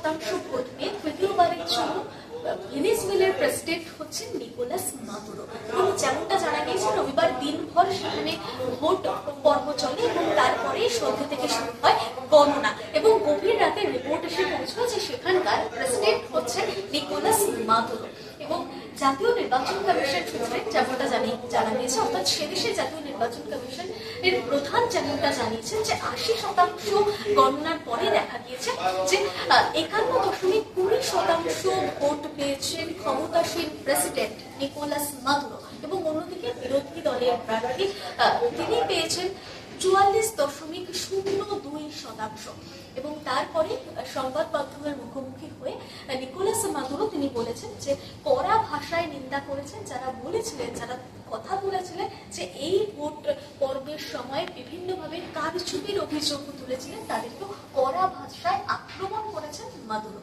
শতাংশ ভোট তৃতীয়বারের জন্য ভেনেজুয়েলার প্রেসিডেন্ট হচ্ছেন নিকোলাস মাদুরো। এবং যেমনটা জানা গিয়েছে, রবিবার দিনভর সেখানে ভোট পর্ব চলে এবং তারপরে সন্ধ্যে থেকে শুরু হয় গণনা। এবং গভীর রাতে রিপোর্ট এসে পৌঁছলো যে সেখানকার প্রেসিডেন্ট হচ্ছেন নিকোলাস মাদুরো। এবং জাতীয় নির্বাচন কমিশন জানি গিয়েছে, অর্থাৎ সেদেশের জাতীয় নির্বাচন কমিশন এর প্রধান যেমনটা জানিয়েছেন যে আশি শতাংশ গণনার পরে দেখা গিয়েছে যে একান্ন দশমিক কুড়ি শতাংশ ভোট পেয়েছেন ক্ষমতাসীন প্রেসিডেন্ট নিকোলাস মাদুরো এবং অন্যদিকে বিরোধী দলের প্রার্থী তিনি পেয়েছেন চুয়াল্লিশ দশমিক শূন্য দুই শতাংশ। এবং তারপরে সংবাদ মাধ্যমের মুখোমুখি হয়ে নিকোলাস তিনি বলেছেন যে কড়া ভাষায় নিন্দা করেছেন, যারা বলেছিলেন, যারা কথা বলেছিলেন যে এই ভোট পর্বের সময় বিভিন্নভাবে কারচুপির অভিযোগ তুলেছিলেন, তাদেরকেও কড়া ভাষায় আক্রমণ করেছেন মাদুরো